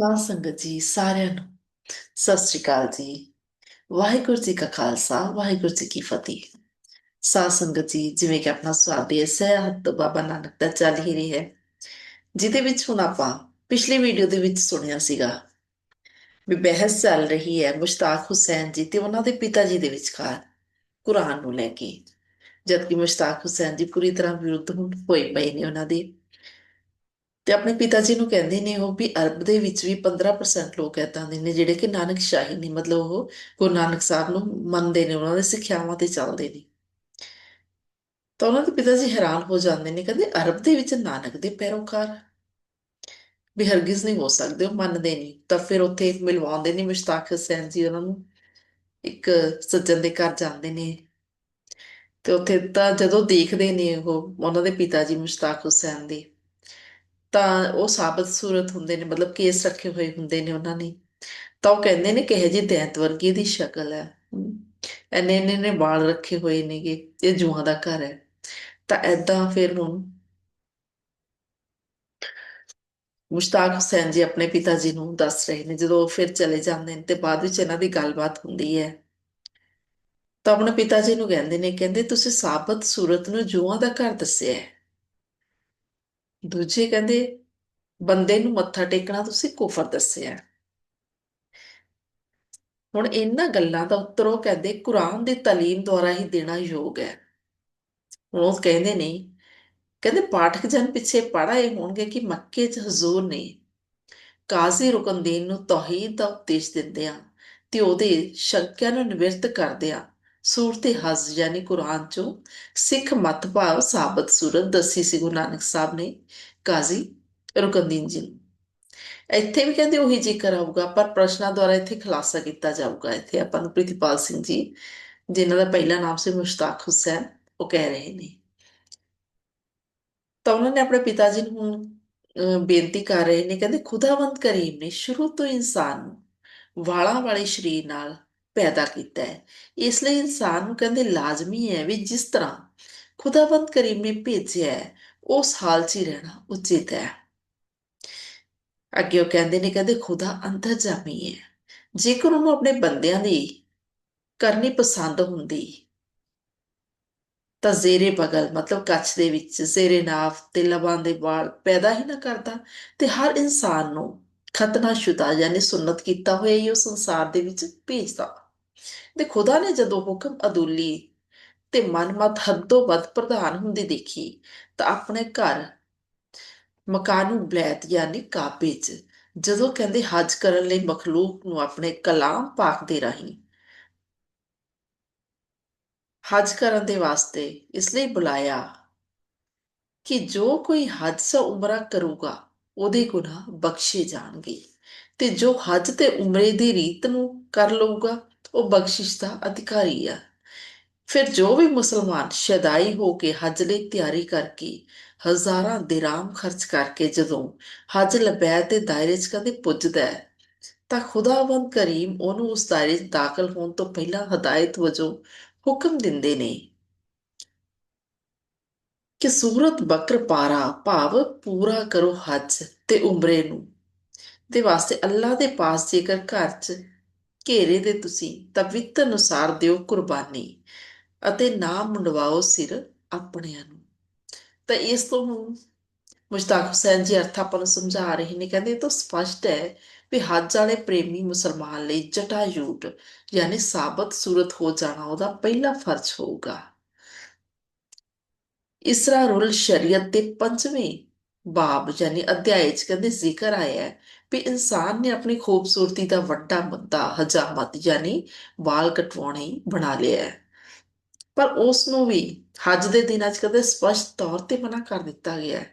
ਸਾਧ ਸੰਗਤ ਜੀ ਸਾਰਿਆਂ ਨੂੰ। ਸਤਿ ਸ੍ਰੀ ਅਕਾਲ ਜੀ। ਵਾਹਿਗੁਰੂ ਜੀ ਕਾ ਖਾਲਸਾ, ਵਾਹਿਗੁਰੂ ਜੀ ਕੀ ਫਤਿਹ। ਸਾਧ ਸੰਗਤ ਜੀ, ਜਿਵੇਂ ਕਿ ਆਪਣਾ ਸਵਾਦੀ ਸਹਿਤ ਬਾਬਾ ਨਾਨਕ ਦਾ ਚੱਲ ਹੀ ਰਿਹਾ ਹੈ, ਜਿਹਦੇ ਵਿੱਚ ਹੁਣ ਆਪਾਂ ਪਿਛਲੀ ਵੀਡੀਓ ਦੇ ਵਿੱਚ ਸੁਣਿਆ ਸੀਗਾ ਵੀ ਬਹਿਸ ਚੱਲ ਰਹੀ ਹੈ ਮੁਸ਼ਤਾਕ ਹੁਸੈਨ ਜੀ ਤੇ ਉਹਨਾਂ ਦੇ ਪਿਤਾ ਜੀ ਦੇ ਵਿਚਕਾਰ ਕੁਰਾਨ ਨੂੰ ਲੈ ਕੇ। ਜਦਕਿ ਮੁਸ਼ਤਾਕ ਹੁਸੈਨ ਜੀ ਪੂਰੀ ਤਰ੍ਹਾਂ ਵਿਰੁੱਧ ਹੋਏ ਪਏ ਨੇ ਉਹਨਾਂ ਦੇ। ਤੇ ਆਪਣੇ ਪਿਤਾ ਜੀ ਨੂੰ ਕਹਿੰਦੇ ਨੇ ਉਹ ਵੀ ਅਰਬ ਦੇ ਵਿੱਚ ਵੀ 15% ਲੋਕ ਏਦਾਂ ਦੇ ਨੇ ਜਿਹੜੇ ਕਿ ਨਾਨਕ ਸ਼ਾਹੀ ਨੇ, ਮਤਲਬ ਉਹ ਗੁਰੂ ਨਾਨਕ ਸਾਹਿਬ ਨੂੰ ਮੰਨਦੇ ਨੇ, ਉਹਨਾਂ ਦੇ ਸਿੱਖਿਆਵਾਂ ਤੇ ਚੱਲਦੇ ਨੇ। ਤਾਂ ਉਹਨਾਂ ਦੇ ਪਿਤਾ ਜੀ ਹੈਰਾਨ ਹੋ ਜਾਂਦੇ ਨੇ, ਕਹਿੰਦੇ ਅਰਬ ਦੇ ਵਿੱਚ ਨਾਨਕ ਦੇ ਪੈਰੋਕਾਰ ਵੀ ਹਰਗਿਜ਼ ਨਹੀਂ ਹੋ ਸਕਦੇ, ਉਹ ਮੰਨਦੇ ਨਹੀਂ। ਤਾਂ ਫਿਰ ਉੱਥੇ ਮਿਲਵਾਉਂਦੇ ਨੇ ਮੁਸ਼ਤਾਕ ਹੁਸੈਨ ਜੀ, ਉਹਨਾਂ ਨੂੰ ਇੱਕ ਸੱਜਣ ਦੇ ਘਰ ਜਾਂਦੇ ਨੇ। ਤੇ ਉੱਥੇ ਤਾਂ ਜਦੋਂ ਦੇਖਦੇ ਨੇ ਉਹ, ਉਹਨਾਂ ਦੇ ਪਿਤਾ ਜੀ ਮੁਸ਼ਤਾਕ ਹੁਸੈਨ ਦੇ। ਤਾਂ ਉਹ ਸਾਬਤ ਸੂਰਤ ਹੁੰਦੇ ਨੇ ਮਤਲਬ ਕੇਸ ਰੱਖੇ ਹੋਏ ਹੁੰਦੇ ਨੇ ਉਹਨਾਂ ਨੇ। ਤਾਂ ਉਹ ਕਹਿੰਦੇ ਨੇ ਕਿਹੋ ਜਿਹੀ ਦੈਂਤ ਵਰਗੀ ਦੀ ਸ਼ਕਲ ਹੈ। ਹਮ, ਇੰਨੇ ਇੰਨੇ ਨੇ ਵਾਲ ਰੱਖੇ ਹੋਏ ਨੇਗੇ ਇਹ ਜੂਹਾਂ ਦਾ ਘਰ ਹੈ। ਤਾਂ ਐਦਾਂ ਫਿਰ ਹੁਣ ਮੁਸ਼ਤਾਕ ਹੁਸੈਨ ਜੀ ਆਪਣੇ ਪਿਤਾ ਜੀ ਨੂੰ ਦੱਸ ਰਹੇ ਨੇ ਜਦੋਂ ਉਹ ਫਿਰ ਚਲੇ ਜਾਂਦੇ ਨੇ ਤੇ ਬਾਅਦ ਵਿੱਚ ਇਹਨਾਂ ਦੀ ਗੱਲਬਾਤ ਹੁੰਦੀ ਹੈ। ਤਾਂ ਆਪਣੇ ਪਿਤਾ ਜੀ ਨੂੰ ਕਹਿੰਦੇ ਨੇ ਕਹਿੰਦੇ ਤੁਸੀਂ ਸਾਬਤ ਸੂਰਤ ਨੂੰ ਜੂਹਾਂ ਦਾ ਘਰ ਦੱਸਿਆ ਹੈ। ਦੂਜੇ ਕਹਿੰਦੇ, ਬੰਦੇ ਨੂੰ ਮੱਥਾ ਟੇਕਣਾ ਤੁਸੀਂ ਕੁਫਰ ਦੱਸਿਆ ਹੁਣ ਇਹਨਾਂ ਗੱਲਾਂ ਦਾ ਉੱਤਰ ਉਹ ਕਹਿੰਦੇ, ਕੁਰਾਨ ਦੀ ਤਾਲੀਮ ਦੁਆਰਾ ਹੀ ਦੇਣਾ ਯੋਗ ਹੈ। ਹੁਣ ਉਹ ਕਹਿੰਦੇ ਨੇ, ਕਹਿੰਦੇ ਪਾਠਕ ਜਨ ਪਿੱਛੇ ਪੜ ਆਏ ਹੋਣਗੇ ਕਿ ਮੱਕੇ 'ਚ ਹਜ਼ੂਰ ਨੇ ਕਾਜ਼ੀ ਰੁਕਨਦੀਨ ਨੂੰ ਤੌਹੀਦ ਦਾ ਉਪਦੇਸ਼ ਦਿੰਦਿਆਂ ਤੇ ਉਹਦੇ ਸ਼ੰਕਿਆਂ ਨੂੰ ਨਿਵਰਤ ਕਰਦਿਆਂ ਸੂਰਤ ਹਜ਼ ਯਾਨੀ ਕੁਰਾਨ 'ਚੋਂ ਸਿੱਖ ਮਤ ਭਾਵ ਸਾਬਤ ਸੂਰਤ ਦੱਸੀ ਸੀ ਗੁਰੂ ਨਾਨਕ ਸਾਹਿਬ ਨੇ ਕਾਜ਼ੀ ਰੁਕਨਦੀਨ ਜੀ ਇੱਥੇ ਵੀ ਕਹਿੰਦੇ ਉਹੀ ਜ਼ਿਕਰ ਆਊਗਾ ਪਰ ਪ੍ਰਸ਼ਨਾਂ ਦੁਆਰਾ ਇੱਥੇ ਖੁਲਾਸਾ ਕੀਤਾ ਜਾਊਗਾ। ਇੱਥੇ ਆਪਾਂ ਨੂੰ ਪ੍ਰਿਤਪਾਲ ਸਿੰਘ ਜੀ ਜਿਨ੍ਹਾਂ ਦਾ ਪਹਿਲਾ ਨਾਮ ਸੀ ਮੁਸ਼ਤਾਕ ਹੁਸੈਨ ਉਹ ਕਹਿ ਰਹੇ ਨੇ। ਤਾਂ ਉਹਨਾਂ ਨੇ ਆਪਣੇ ਪਿਤਾ ਜੀ ਨੂੰ ਹੁਣ, ਅਹ, ਬੇਨਤੀ ਕਰ ਰਹੇ ਨੇ ਕਹਿੰਦੇ ਖੁਦਾਵੰਦ ਕਰੀਮ ਨੇ ਸ਼ੁਰੂ ਤੋਂ ਇਨਸਾਨ ਨੂੰ ਵਾਲਾਂ ਵਾਲੇ ਸਰੀਰ ਨਾਲ ਪੈਦਾ ਕੀਤਾ ਹੈ। ਇਸ ਲਈ ਇਨਸਾਨ ਨੂੰ ਕਹਿੰਦੇ ਲਾਜ਼ਮੀ ਹੈ ਵੀ ਜਿਸ ਤਰ੍ਹਾਂ ਖੁਦਾਵੰਦ ਕਰੀਮ ਨੇ ਭੇਜਿਆ ਹੈ, ਉਸ ਹਾਲ 'ਚ ਹੀ ਰਹਿਣਾ ਉਚਿਤ ਹੈ। ਅੱਗੇ ਉਹ ਕਹਿੰਦੇ ਨੇ, ਕਹਿੰਦੇ ਖੁਦਾ ਅੰਤਰਜਾਮੀ ਹੈ। ਜੇਕਰ ਉਹਨੂੰ ਆਪਣੇ ਬੰਦਿਆਂ ਦੀ ਕਰਨੀ ਪਸੰਦ ਹੁੰਦੀ, ਤਾਂ ਜ਼ੇਰੇ ਬਗਲ, ਮਤਲਬ ਕੱਛ ਦੇ ਵਿੱਚ, ਜ਼ੇਰੇ ਨਾਫ ਤੇ ਲਬਾਂ ਦੇ ਵਾਲ ਪੈਦਾ ਹੀ ਨਾ ਕਰਦਾ ਤੇ ਹਰ ਇਨਸਾਨ ਨੂੰ ਖਤਨਾ ਸ਼ੁਦਾ ਯਾਨੀ ਸੁਨਨਤ ਕੀਤਾ ਹੋਇਆ ਹੀ ਉਹ ਸੰਸਾਰ ਦੇ ਵਿੱਚ ਭੇਜਦਾ। ਤੇ ਖੁਦਾ ਨੇ ਜਦੋਂ ਹੁਕਮ ਅਦੁੱਲੀ ਤੇ ਮਨਮਤ ਹੱਦੋਂ ਵੱਧ ਪ੍ਰਧਾਨ ਹੁੰਦੀ ਦੇਖੀ, ਤਾਂ ਆਪਣੇ ਘਰ ਮਕਾਨੂ ਬਲੈਤ ਯਾਨੀ ਕਾਬੇ 'ਚ ਜਦੋਂ ਕਹਿੰਦੇ ਹਜ ਕਰਨ ਲਈ ਮਖਲੂਕ ਨੂੰ ਆਪਣੇ ਕਲਾਮ ਪਾਕ ਦੇ ਰਾਹੀਂ ਹਜ ਕਰਨ ਦੇ ਵਾਸਤੇ ਇਸ ਲਈ ਬੁਲਾਇਆ ਕਿ ਜੋ ਕੋਈ ਹਜ ਸਾ ਉਮਰਾ ਕਰੂਗਾ, ਉਹਦੇ ਗੁਨਾਹ ਬਖਸ਼ੇ ਜਾਣਗੇ ਤੇ ਜੋ ਹਜ ਤੇ ਉਮਰੇ ਦੀ ਰੀਤ ਨੂੰ ਕਰ ਲਊਗਾ ਉਹ ਬਖਸ਼ਿਸ਼ ਦਾ ਅਧਿਕਾਰੀ ਆ। ਫਿਰ ਜੋ ਵੀ ਮੁਸਲਮਾਨ ਸ਼ਦਾਈ ਹੋ ਕੇ ਹਜ ਲਈ ਤਿਆਰੀ ਕਰਕੇ ਹਜ਼ਾਰਾਂ ਦਿਰਾਮ ਖਰਚ ਕਰਕੇ ਜਦੋਂ ਹਜ ਲਬੈਤ ਦੇ ਦਾਇਰੇ 'ਚ ਕਦੇ ਪੁੱਜਦਾ ਹੈ, ਤਾਂ ਖੁਦਾਵੰਦ ਕਰੀਮ ਉਹਨੂੰ ਉਸ ਦਾਇਰੇ 'ਚ ਦਾਖਲ ਹੋਣ ਤੋਂ ਪਹਿਲਾਂ ਹਦਾਇਤ ਵਜੋਂ ਹੁਕਮ ਦਿੰਦੇ ਨੇ ਕਿ ਸੂਰਤ ਬਕਰ ਪਾਰਾ ਭਾਵ ਪੂਰਾ ਕਰੋ ਹਜ ਤੇ ਉਮਰੇ ਨੂੰ। ਦੇ ਵਾਸਤੇ ਅੱਲਾ ਦੇ ਪਾਸ ਜੇਕਰ ਘਰ 'ਚ ਘੇਰੇ ਦੇ ਤੁਸੀਂ ਤਾਂ ਅਨੁਸਾਰ ਦਿਓ ਕੁਰਬਾਨੀ ਅਤੇ ਨਾ ਮੁੰਡਵਾਓ ਸਿਰ ਆਪਣਿਆਂ ਨੂੰ। ਤਾਂ ਇਸ ਤੋਂ ਮੁਸ਼ਤਾਕ ਹੁਸੈਨ ਜੀ ਅਰਥ ਆਪਾਂ ਨੂੰ ਸਮਝਾ ਰਹੇ ਨੇ, ਕਹਿੰਦੇ ਇਹ ਤਾਂ ਸਪਸ਼ਟ ਹੈ ਵੀ ਹੱਜ ਵਾਲੇ ਪ੍ਰੇਮੀ ਮੁਸਲਮਾਨ ਲਈ ਜਟਾਯੂਟ ਯਾਨੀ ਸਾਬਤ ਸੂਰਤ ਹੋ ਜਾਣਾ ਉਹਦਾ ਪਹਿਲਾ ਫਰਜ਼ ਹੋਊਗਾ। ਇਸਰਾ ਰੁਲ ਸ਼ਰੀਅਤ ਦੇ ਪੰਜਵੇਂ ਬਾਬ ਯਾਨੀ ਅਧਿਆਇ ਚ ਕਹਿੰਦੇ ਜ਼ਿਕਰ ਆਇਆ ਹੈ ਵੀ ਇਨਸਾਨ ਨੇ ਆਪਣੀ ਖੂਬਸੂਰਤੀ ਦਾ ਵੱਡਾ ਮੁੱਦਾ, ਹਜਾਮਤ ਯਾਨੀ ਵਾਲ ਕਟਵਾਉਣੇ ਬਣਾ ਲਿਆ ਹੈ। ਪਰ ਉਸ ਨੂੰ ਵੀ ਹਜ ਦੇ ਦਿਨਾਂ 'ਚ ਕਦੇ ਸਪਸ਼ਟ ਤੌਰ ਤੇ ਮਨਾ ਕਰ ਦਿੱਤਾ ਗਿਆ ਹੈ।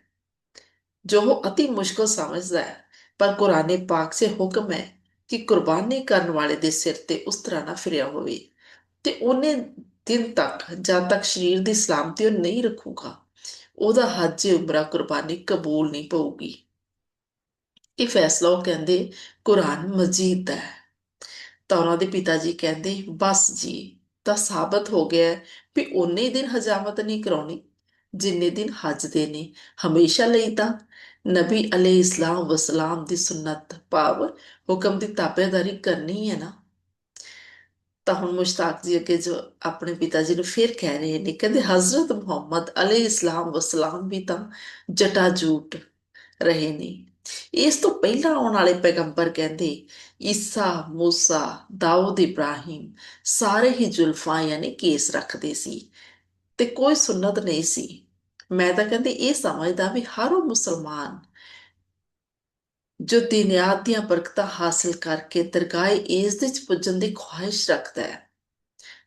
ਜੋ ਉਹ ਅਤੀ ਮੁਸ਼ਕਲ ਸਮਝਦਾ ਹੈ, ਪਰ ਕੁਰਾਨੇ ਪਾਕ 'ਚ ਹੁਕਮ ਹੈ ਕਿ ਕੁਰਬਾਨੀ ਕਰਨ ਵਾਲੇ ਦੇ ਸਿਰ ਤੇ ਉਸ ਤਰ੍ਹਾਂ ਨਾ ਫਿਰਿਆ ਹੋਵੇ ਤੇ ਉਹਨੇ ਦਿਨ ਤੱਕ ਜਦ ਤੱਕ ਸਰੀਰ ਦੀ ਸਲਾਮਤੀ ਉਹ ਨਹੀਂ ਰੱਖੂਗਾ। ਉਹਦਾ ਹੱਜ ਉਮਰਾ ਕੁਰਬਾਨੀ ਕਬੂਲ ਨਹੀਂ ਪਊਗੀ। ਇਹ ਫੈਸਲਾ ਉਹ ਕਹਿੰਦੇ, ਕੁਰਾਨ ਮਜੀਦ ਦਾ ਹੈ। ਤਾਂ ਉਹਨਾਂ ਦੇ ਪਿਤਾ ਜੀ ਕਹਿੰਦੇ, ਬਸ ਜੀ, ਤਾਂ ਸਾਬਤ ਹੋ ਗਿਆ ਵੀ ਉਨੇ ਦਿਨ ਹਜਾਮਤ ਨਹੀਂ ਕਰਾਉਣੀ, ਜਿੰਨੇ ਦਿਨ ਹੱਜ ਦੇ ਨੇ ਹਮੇਸ਼ਾ ਲਈ ਤਾਂ ਨਬੀ ਅਲੈहि ਇਸਲਾਮ ਵਸਲਾਮ ਦੀ ਸੁਨਨਤ ਭਾਵ ਹੁਕਮ ਦੀ ਤਾਬੇਦਾਰੀ ਕਰਨੀ ਹੈ ਨਾ। ਤਾਂ ਹੁਣ ਮੁਸ਼ਤਾਕ ਜੀ ਅੱਗੇ ਜੋ ਆਪਣੇ ਪਿਤਾ ਜੀ ਨੂੰ ਫਿਰ ਕਹਿ ਰਹੇ ਨੇ, ਕਹਿੰਦੇ ਹਜ਼ਰਤ ਮੁਹੰਮਦ ਅਲੇ ਇਸਲਾਮ ਵਸਲਾਮ ਵੀ ਤਾਂ ਜਟਾਜੂਟ ਰਹੇ ਨੇ। ਇਸ ਤੋਂ ਪਹਿਲਾਂ ਆਉਣ ਵਾਲੇ ਪੈਗੰਬਰ ਕਹਿੰਦੇ, ਈਸਾ, ਮੂਸਾ, ਦਾਊਦ ਇਬਰਾਹੀਮ ਸਾਰੇ ਹੀ ਜ਼ੁਲਫਾਂ ਯਾਨੀ ਕੇਸ ਰੱਖਦੇ ਸੀ ਤੇ ਕੋਈ ਸੁਨਨਤ ਨਹੀਂ ਸੀ। ਮੈਂ ਤਾਂ ਕਹਿੰਦੀ ਇਹ ਸਮਝਦਾ ਵੀ ਹਰ ਉਹ ਮੁਸਲਮਾਨ ਜੋ ਦਿਨਿਆਤ ਦੀਆਂ ਬਰਕਤਾਂ ਹਾਸਲ ਕਰਕੇ ਦਰਗਾਹ ਇਸ ਦੇ ਚ ਪੁੱਜਣ ਦੀ ਖੁਆਇਸ਼ ਰੱਖਦਾ ਹੈ।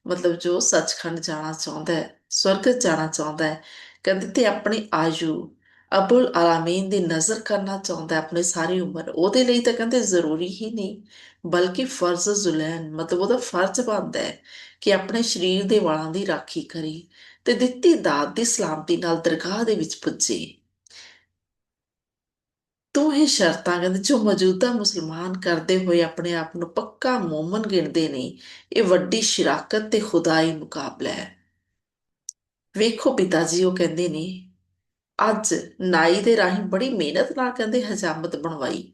ਮਤਲਬ ਜੋ ਸੱਚਖੰਡ ਜਾਣਾ ਚਾਹੁੰਦਾ ਹੈ, ਸਵਰਗ ਜਾਣਾ ਚਾਹੁੰਦਾ ਹੈ, ਕਹਿੰਦੇ ਤੇ ਆਪਣੀ ਆਯੂ, ਅਬੁਲ ਆਲਮੀਨ ਦੀ ਨਜ਼ਰ ਕਰਨਾ ਚਾਹੁੰਦਾ ਆਪਣੀ ਸਾਰੀ ਉਮਰ, ਉਹਦੇ ਲਈ ਤਾਂ ਕਹਿੰਦੇ ਜ਼ਰੂਰੀ ਹੀ ਨਹੀਂ, ਬਲਕਿ ਫਰਜ਼ ਜ਼ੁਲੈਨ ਮਤਲਬ ਉਹਦਾ ਫਰਜ਼ ਬਣਦਾ ਹੈ ਕਿ ਆਪਣੇ ਸਰੀਰ ਦੇ ਵਾਲਾਂ ਦੀ ਰਾਖੀ ਕਰੇ ਤੇ ਦਿੱਤੀ ਦਾਤ ਦੀ ਸਲਾਮਤੀ ਨਾਲ ਦਰਗਾਹ ਦੇ ਵਿੱਚ ਪੁੱਜੇ। ਤੋ ਇਹ ਸ਼ਰਤਾਂ ਕਹਿੰਦੇ, ਜੋ ਮੌਜੂਦਾ ਮੁਸਲਮਾਨ ਕਰਦੇ ਹੋਏ ਆਪਣੇ ਆਪ ਨੂੰ ਪੱਕਾ ਮੂਮਨ ਗਿਣਦੇ ਨੇ, ਇਹ ਵੱਡੀ ਸ਼ਰਾਕਤ ਤੇ ਖੁਦਾਈ ਮੁਕਾਬਲਾ ਹੈ। ਵੇਖੋ ਪਿਤਾ ਜੀ, ਉਹ ਕਹਿੰਦੇ ਨੇ, ਅੱਜ ਨਾਈ ਦੇ ਰਾਹੀਂ ਬੜੀ ਮਿਹਨਤ ਨਾਲ ਕਹਿੰਦੇ ਹਜਾਮਤ ਬਣਵਾਈ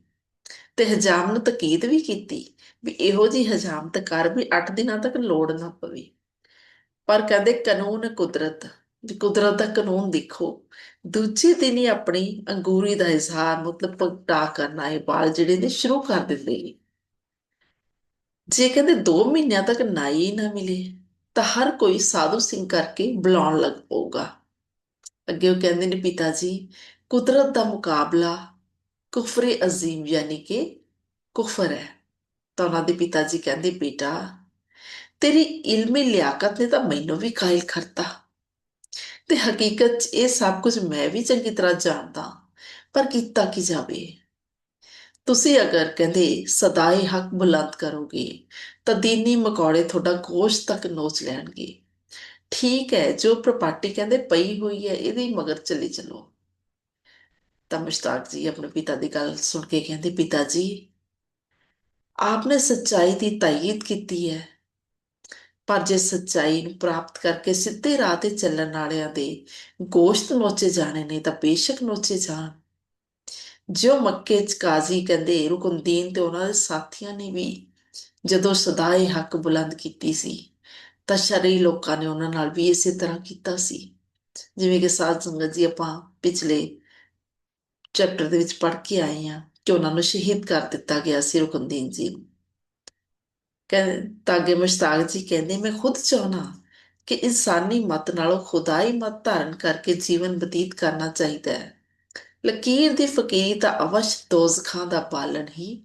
ਤੇ ਹਜਾਮ ਨੂੰ ਤਕੀਦ ਵੀ ਕੀਤੀ ਵੀ ਇਹੋ ਜੀ ਹਜਾਮਤ ਕਰ ਵੀ 8 ਦਿਨਾਂ ਤੱਕ ਲੋੜ ਨਾ ਪਵੇ। ਪਰ ਕਹਿੰਦੇ ਕਾਨੂੰਨ ਕੁਦਰਤ ਕੁਦਰਤ ਦਾ ਕਾਨੂੰਨ ਦੇਖੋ। ਦੂਜੇ ਦਿਨ ਹੀ ਆਪਣੀ ਅੰਗੂਰੀ ਦਾ ਇਜ਼ਹਾਰ, ਮਤਲਬ ਪਗਟਾ ਕਰਨਾ ਇਹ ਬਾਲ ਜਿਹੜੇ ਨੇ ਸ਼ੁਰੂ ਕਰ ਦਿੰਦੇ ਨੇ। ਜੇ ਕਹਿੰਦੇ 2 ਮਹੀਨਿਆਂ ਤੱਕ ਨਾਈ ਨਾ ਮਿਲੇ, ਤਾਂ ਹਰ ਕੋਈ ਸਾਧੂ ਸਿੰਘ ਕਰਕੇ ਬੁਲਾਉਣ ਲੱਗ ਪਊਗਾ। ਅੱਗੇ ਉਹ ਕਹਿੰਦੇ ਨੇ ਪਿਤਾ ਜੀ ਕੁਦਰਤ ਦਾ ਮੁਕਾਬਲਾ ਕੁਫਰੇ ਅਜ਼ੀਮ ਯਾਨੀ ਕਿ ਕੁਫਰ ਹੈ। ਤਾਂ ਉਹਨਾਂ ਦੇ ਪਿਤਾ ਜੀ ਕਹਿੰਦੇ, ਬੇਟਾ, ਤੇਰੀ ਇਲਮੀ ਲਿਆਕਤ ਨੇ ਤਾਂ ਮੈਨੂੰ ਵੀ ਕਾਇਲ ਕਰਤਾ। ਤੇ ਹਕੀਕਤ 'ਚ ਇਹ ਸਭ ਕੁਝ ਮੈਂ ਵੀ ਚੰਗੀ ਤਰ੍ਹਾਂ ਜਾਣਦਾ ਪਰ ਕੀਤਾ ਕੀ ਜਾਵੇ? ਤੁਸੀਂ ਅਗਰ ਕਹਿੰਦੇ ਸਦਾਏ ਹੱਕ ਬੁਲੰਦ ਕਰੋਗੇ, ਤਾਂ ਦੀਨੀ ਮਕੌੜੇ ਤੁਹਾਡਾ ਗੋਸ਼ਤ ਤੱਕ ਨੋਚ ਲੈਣਗੇ। ਠੀਕ ਹੈ, ਜੋ ਪ੍ਰਪਾਰਟੀ ਕਹਿੰਦੇ ਪਈ ਹੋਈ ਹੈ, ਇਹਦੇ ਮਗਰ ਚੱਲੀ ਚਲੋ। ਤਾਂ ਮੁਸ਼ਤਾਕ ਜੀ, ਆਪਣੇ ਪਿਤਾ ਦੀ ਗੱਲ ਸੁਣ ਕੇ ਕਹਿੰਦੇ, ਪਿਤਾ ਜੀ, ਆਪਨੇ ਸੱਚਾਈ ਦੀ ਤਾਇਦ ਕੀਤੀ ਹੈ। ਪਰ ਜੇ ਸੱਚਾਈ ਨੂੰ ਪ੍ਰਾਪਤ ਕਰਕੇ ਸਿੱਧੇ ਰਾਹ ਤੇ ਚੱਲਣ ਵਾਲਿਆਂ ਦੇ ਗੋਸ਼ਤ ਨੋਚੇ ਜਾਣੇ ਨੇ ਤਾਂ ਬੇਸ਼ੱਕ ਨੋਚੇ ਜਾਣ। ਜੋ ਮੱਕੇ ਚ ਕਾਜ਼ੀ ਕਹਿੰਦੇ ਰੁਕਨਦੀਨ ਤੇ ਉਹਨਾਂ ਦੇ ਸਾਥੀਆਂ ਨੇ ਵੀ ਜਦੋਂ ਸਦਾਏ ਹੱਕ ਬੁਲੰਦ ਕੀਤੀ ਸੀ, ਤਾਂ ਸ਼ਰੀ ਲੋਕਾਂ ਨੇ ਉਹਨਾਂ ਨਾਲ ਵੀ ਇਸੇ ਤਰ੍ਹਾਂ ਕੀਤਾ ਸੀ। ਜਿਵੇਂ ਕਿ ਸਾਧ ਸੰਗਤ ਜੀ ਆਪਾਂ ਪਿਛਲੇ ਚੈਪਟਰ ਦੇ ਵਿੱਚ ਪੜ੍ਹ ਕੇ ਆਏ ਆ ਕਿ ਉਹਨਾਂ ਨੂੰ ਸ਼ਹੀਦ ਕਰ ਦਿੱਤਾ ਗਿਆ ਸੀ ਰੁਕਨਦੀਨ ਜੀ ਨੂੰ। ਕਹਿੰਦੇ ਤਾਂ ਅੱਗੇ ਮੁਸ਼ਤਾਕ ਜੀ ਕਹਿੰਦੇ, ਮੈਂ ਖੁਦ ਚਾਹਣਾ ਕਿ ਇਨਸਾਨੀ ਮਤ ਨਾਲੋਂ ਖੁਦਾਈ ਮਤ ਧਾਰਨ ਕਰਕੇ ਜੀਵਨ ਬਤੀਤ ਕਰਨਾ ਚਾਹੀਦਾ ਹੈ। ਲਕੀਰ ਦੀ ਫਕੀਰੀ ਤਾਂ ਅਵਸ਼ ਦੋਜ਼ਖਾਂ ਦਾ ਪਾਲਣ ਹੀ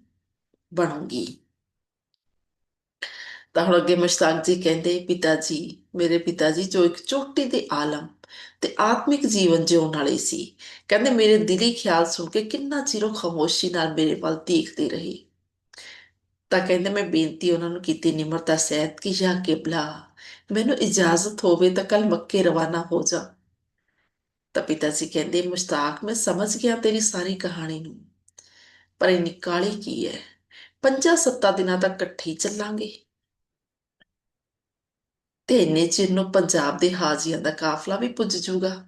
ਬਣੂਗੀ। ਤਾਂ ਹੁਣ ਅੱਗੇ ਮੁਸ਼ਤਾਕ ਜੀ ਕਹਿੰਦੇ, ਪਿਤਾ ਜੀ, ਮੇਰੇ ਪਿਤਾ ਜੀ, ਜੋ ਇੱਕ ਚੋਟੀ ਦੇ ਆਲਮ ਤੇ ਆਤਮਿਕ ਜੀਵਨ ਜਿਉਣ ਵਾਲੇ ਸੀ। ਕਹਿੰਦੇ, ਮੇਰੇ ਦਿਲੀ ਖਿਆਲ ਸੁਣ ਕੇ ਕਿੰਨਾ ਚਿਰੋਂ ਖਾਮੋਸ਼ੀ ਨਾਲ ਮੇਰੇ ਵੱਲ ਦੇਖਦੇ ਰਹੇ। ਤਾਂ ਕਹਿੰਦੇ ਮੈਂ ਬੇਨਤੀ ਉਹਨਾਂ ਨੂੰ ਕੀਤੀ ਨਿਮਰਤਾ ਸਹਿਤ ਕਿ ਯਾ ਕਿਬਲਾ ਮੈਨੂੰ ਇਜਾਜ਼ਤ ਹੋਵੇ ਤਾਂ ਕੱਲ ਮੱਕੇ ਰਵਾਨਾ ਹੋ ਜਾ। ਤਾਂ ਪਿਤਾ ਜੀ ਕਹਿੰਦੇ, ਮੁਸ਼ਤਾਕ, ਮੈਂ ਸਮਝ ਗਿਆ ਤੇਰੀ ਸਾਰੀ ਕਹਾਣੀ ਨੂੰ, ਪਰ ਇਹ ਨਿਕਾਲੀ ਕੀ ਹੈ ਪੰਜਾਂ ਸੱਤਾਂ ਦਿਨਾਂ ਤੱਕ ਇਕੱਠੇ ਚੱਲਾਂਗੇ। ਤੇ ਇੰਨੇ ਚਿਰ ਨੂੰ ਪੰਜਾਬ ਦੇ ਹਾਜ਼ੀਆਂ ਦਾ ਕਾਫਲਾ ਵੀ ਪੁੱਜ ਜੂਗਾ।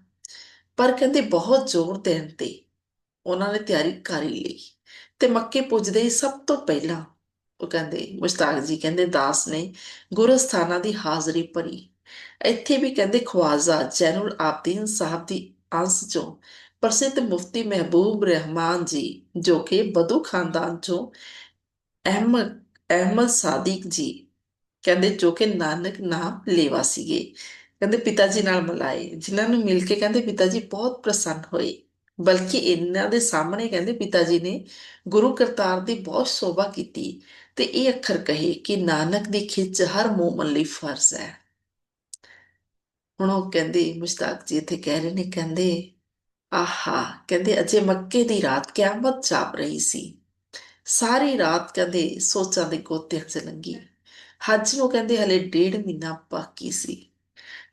ਪਰ ਕਹਿੰਦੇ, ਬਹੁਤ ਜ਼ੋਰ ਦੇਣ ਤੇ ਉਹਨਾਂ ਨੇ ਤਿਆਰੀ ਕਰ ਹੀ ਲਈ। ਤੇ ਮੱਕੇ ਪੁੱਜਦੇ ਹੀ ਸਭ ਤੋਂ ਪਹਿਲਾਂ ਉਹ ਕਹਿੰਦੇ, ਮੁਸ਼ਤਾਕ ਜੀ ਕਹਿੰਦੇ, ਦਾਸ ਨੇ ਗੁਰਸਥਾਨਾਂ ਦੀ ਹਾਜ਼ਰੀ ਭਰੀ। ਇੱਥੇ ਵੀ ਕਹਿੰਦੇ, ਖਵਾਜ਼ਾ ਜੈਨੁਲ ਆਬਦੀਨ ਸਾਹਿਬ ਦੀ ਅੰਸ ਚੋਂ ਪ੍ਰਸਿੱਧ ਮੁਫਤੀ ਮਹਿਬੂਬ ਰਹਿਮਾਨ ਜੀ, ਜੋ ਕਿ ਬਦੂ ਖਾਨਦਾਨ ਚੋਂ ਅਹਿਮਦ ਅਹਿਮਦ ਸਾਦਿਕ ਜੀ, ਕਹਿੰਦੇ, ਜੋ ਕਿ ਨਾਨਕ ਨਾਮ ਲੇਵਾ ਸੀਗੇ। ਕਹਿੰਦੇ, ਪਿਤਾ ਜੀ ਨਾਲ ਮਿਲਾਏ। ਜਿਨ੍ਹਾਂ ਨੂੰ ਮਿਲ ਕੇ ਕਹਿੰਦੇ, ਪਿਤਾ ਜੀ ਬਹੁਤ ਪ੍ਰਸੰਨ ਹੋਏ। ਬਲਕਿ ਇਹਨਾਂ ਦੇ ਸਾਹਮਣੇ ਕਹਿੰਦੇ ਪਿਤਾ ਜੀ ਨੇ ਗੁਰੂ ਕਰਤਾਰ ਦੀ ਬਹੁਤ ਸ਼ੋਭਾ ਕੀਤੀ ਤੇ ਇਹ ਅੱਖਰ ਕਹੇ ਕਿ ਨਾਨਕ ਦੀ ਖਿੱਚ ਹਰ ਮੂਮਨ ਲਈ ਫਰਜ਼ ਹੈ। ਹੁਣ ਉਹ ਕਹਿੰਦੇ, ਮੁਸ਼ਤਾਕ ਜੀ ਇੱਥੇ ਕਹਿ ਰਹੇ ਨੇ, ਕਹਿੰਦੇ, ਆਹਾ, ਕਹਿੰਦੇ, ਅਜੇ ਮੱਕੇ ਦੀ ਰਾਤ ਕਿਆਮਤ ਚਾਪ ਰਹੀ ਸੀ। ਸਾਰੀ ਰਾਤ ਕਹਿੰਦੇ ਸੋਚਾਂ ਦੇ ਗੋਤਿਆਂ 'ਚ ਲੰਗੀ। ਹੱਜ ਨੂੰ ਕਹਿੰਦੇ ਹਲੇ ਡੇਢ ਮਹੀਨਾ ਬਾਕੀ ਸੀ।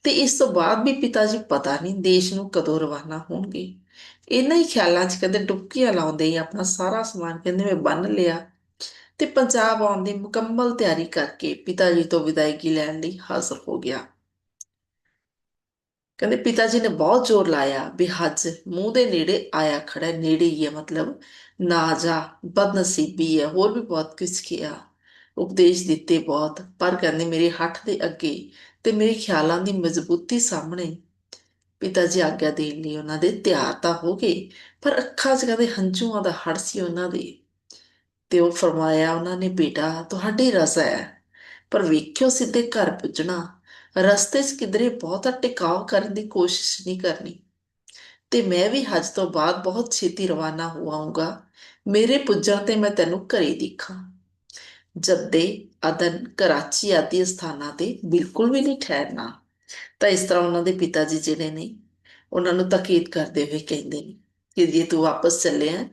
ਤੇ ਇਸ ਤੋਂ ਬਾਅਦ ਵੀ ਪਿਤਾ ਜੀ ਪਤਾ ਨਹੀਂ ਦੇਸ਼ ਨੂੰ ਕਦੋਂ ਰਵਾਨਾ ਹੋਣਗੇ। ਇਹਨਾਂ ਹੀ ਖਿਆਲਾਂ 'ਚ ਕਹਿੰਦੇ ਡੁਬਕੀਆਂ ਲਾਉਂਦੇ ਹੀ ਆਪਣਾ ਸਾਰਾ ਸਮਾਨ ਕਹਿੰਦੇ ਮੈਂ ਬੰਨ ਲਿਆ। ਤੇ ਪੰਜਾਬ ਆਉਣ ਦੀ ਮੁਕੰਮਲ ਤਿਆਰੀ ਕਰਕੇ ਪਿਤਾ ਜੀ ਤੋਂ ਵਿਦਾਇਗੀ ਲੈਣ ਲਈ ਹਾਜ਼ਰ ਹੋ ਗਿਆ। ਕਹਿੰਦੇ ਪਿਤਾ ਜੀ ਨੇ ਬਹੁਤ ਜ਼ੋਰ ਲਾਇਆ ਵੀ ਹੱਜ ਮੂੰਹ ਦੇ ਨੇੜੇ ਆਇਆ ਖੜਾ ਨੇੜੇ ਹੀ ਹੈ ਮਤਲਬ, ਨਾ ਜਾ, ਬਦਨਸੀਬੀ ਹੈ, ਹੋਰ ਵੀ ਬਹੁਤ ਕੁਝ ਕਿਹਾ। ਉਪਦੇਸ਼ ਦਿੱਤੇ ਬਹੁਤ, ਪਰ ਕਹਿੰਦੇ ਮੇਰੇ ਹੱਥ ਦੇ ਅੱਗੇ ਤੇ ਮੇਰੇ ਖਿਆਲਾਂ ਦੀ ਮਜ਼ਬੂਤੀ ਸਾਹਮਣੇ ਪਿਤਾ ਜੀ ਆਗਿਆ ਦੇਣ ਲਈ ਉਹਨਾਂ ਦੇ ਤਿਆਰ ਤਾਂ ਹੋ ਗਏ, ਪਰ ਅੱਖਾਂ 'ਚ ਕਹਿੰਦੇ ਹੰਝੂਆਂ ਦਾ ਹੜ ਸੀ ਉਹਨਾਂ ਦੇ। ਤੇ ਉਹ ਫਰਮਾਇਆ, ਉਹਨਾਂ ਨੇ ਬੇਟਾ, ਤੁਹਾਡੀ ਰਜ਼ਾ ਹੈ, ਪਰ ਵੇਖਿਓ ਸਿੱਧੇ ਘਰ ਪੁੱਜਣਾ। ਰਸਤੇ 'ਚ ਕਿਧਰੇ ਬਹੁਤਾ ਟਿਕਾਅ ਕਰਨ ਦੀ ਕੋਸ਼ਿਸ਼ ਨਹੀਂ ਕਰਨੀ। ਤੇ ਮੈਂ ਵੀ ਹੱਜ ਤੋਂ ਬਾਅਦ ਬਹੁਤ ਛੇਤੀ ਰਵਾਨਾ ਹੋਵਾਂਗਾ ਮੇਰੇ ਪੁੱਜਣ ਤੇ ਮੈਂ ਤੈਨੂੰ ਘਰੇ ਦੇਖਾਂ। ਜੱਦੇ ਅਦਨ ਕਰਾਚੀ ਆਦਿ ਸਥਾਨਾਂ ਤੇ ਬਿਲਕੁਲ ਵੀ ਨਹੀਂ ਠਹਿਰਨਾ। ਤਾਂ ਇਸ ਤਰ੍ਹਾਂ ਉਹਨਾਂ ਦੇ ਪਿਤਾ ਜੀ ਜਿਹੜੇ ਨੇ, ਉਹਨਾਂ ਨੂੰ ਤਾਕੀਦ ਕਰਦੇ ਹੋਏ ਕਹਿੰਦੇ ਨੇ ਕਿ ਜੇ ਤੂੰ ਵਾਪਸ ਚੱਲਿਆ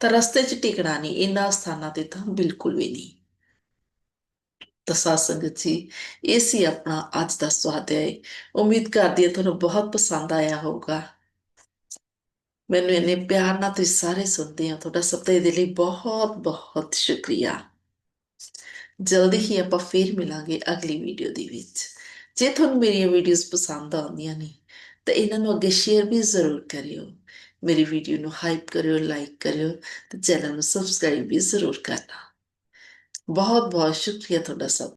ਤਾਂ ਰਸਤੇ 'ਚ ਟਿਕਣਾ ਨਹੀਂ, ਇਹਨਾਂ ਸਥਾਨਾਂ ਤੇ ਤਾਂ ਬਿਲਕੁਲ ਵੀ ਨਹੀਂ। ਤਾਂ ਸਾਧ ਸੰਗਤ ਜੀ, ਇਹ ਸੀ ਆਪਣਾ ਅੱਜ ਦਾ ਸਵਾਧਿਆਇ ਉਮੀਦ ਕਰਦੀ ਹਾਂ ਤੁਹਾਨੂੰ ਬਹੁਤ ਪਸੰਦ ਆਇਆ ਹੋਊਗਾ। ਮੈਨੂੰ ਇੰਨੇ ਪਿਆਰ ਨਾਲ ਤੁਸੀਂ ਸਾਰੇ ਸੁਣਦੇ ਹੋ, ਤੁਹਾਡਾ ਸਭ ਇਹਦੇ ਲਈ ਬਹੁਤ ਬਹੁਤ ਸ਼ੁਕਰੀਆ। ਜਲਦੀ ਹੀ ਆਪਾਂ ਫੇਰ ਮਿਲਾਂਗੇ ਅਗਲੀ ਵੀਡੀਓ ਦੇ ਵਿੱਚ। ਜੇ ਤੁਹਾਨੂੰ ਮੇਰੀਆਂ ਵੀਡੀਓਜ਼ ਪਸੰਦ ਆਉਂਦੀਆਂ ਨੇ, ਤਾਂ ਇਹਨਾਂ ਨੂੰ ਅੱਗੇ ਸ਼ੇਅਰ ਵੀ ਜ਼ਰੂਰ ਕਰਿਓ। ਮੇਰੀ ਵੀਡੀਓ ਨੂੰ ਹਾਈਪ ਕਰਿਓ ਲਾਈਕ ਕਰਿਓ, ਤੇ ਚੈਨਲ ਨੂੰ ਸਬਸਕ੍ਰਾਈਬ ਵੀ ਜ਼ਰੂਰ ਕਰਨਾ। ਬਹੁਤ ਬਹੁਤ ਸ਼ੁਕਰੀਆ ਤੁਹਾਡਾ ਸਭ